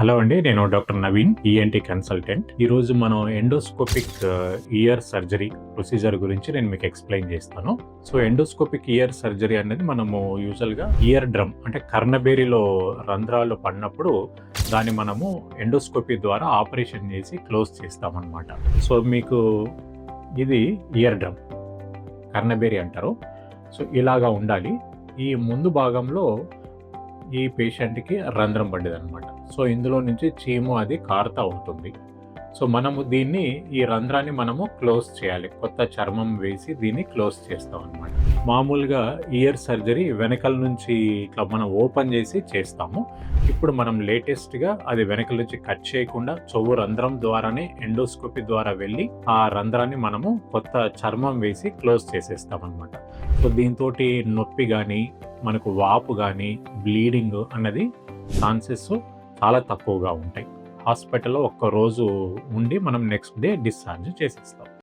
Hello అండి నేను doctor Naveen ENT consultant ఈరోజు మనం ఎండోస్కోపిక్ ఇయర్ సర్జరీ ప్రొసీజర్ గురించి నేను మీకు ఎక్స్ప్లెయిన్ చేస్తాను. సో ఎండోస్కోపిక్ ఇయర్ సర్జరీ అనేది మనము యూజువల్గా ఇయర్ డ్రమ్ అంటే కర్ణబేరిలో రంధ్రాలు పడినప్పుడు దాన్ని మనము ఎండోస్కోపీ ద్వారా ఆపరేషన్ చేసి క్లోజ్ చేస్తామన్నమాట. సో మీకు ఇది ఇయర్ డ్రమ్ కర్ణబేరి అంటారు. సో ఇలాగా ఉండాలి. ఈ ముందు భాగంలో ఈ పేషెంట్కి రంధ్రం పడ్డది అనమాట సో ఇందులో నుంచి చీము అది కారుతా ఉంటుంది. సో మనము దీన్ని ఈ రంధ్రాన్ని మనము క్లోజ్ చేయాలి. కొత్త చర్మం వేసి దీన్ని క్లోజ్ చేస్తాం అనమాట మామూలుగా ఇయర్ సర్జరీ వెనకల నుంచి ఇట్లా మనం ఓపెన్ చేసి చేస్తాము. ఇప్పుడు మనం లేటెస్ట్గా అది వెనకల నుంచి కట్ చేయకుండా చెవు రంధ్రం ద్వారానే ఎండోస్కోపీ ద్వారా వెళ్ళి ఆ రంధ్రాన్ని మనము కొత్త చర్మం వేసి క్లోజ్ చేసేస్తాం అనమాట సో దీంతో నొప్పి కానీ మనకు వాపు కానీ బ్లీడింగ్ అన్నది ఛాన్సెస్ చాలా తక్కువగా ఉంటాయి. హాస్పిటల్లో ఒక్క రోజు ఉండి మనం నెక్స్ట్ డే డిశ్చార్జ్ చేసేస్తాం.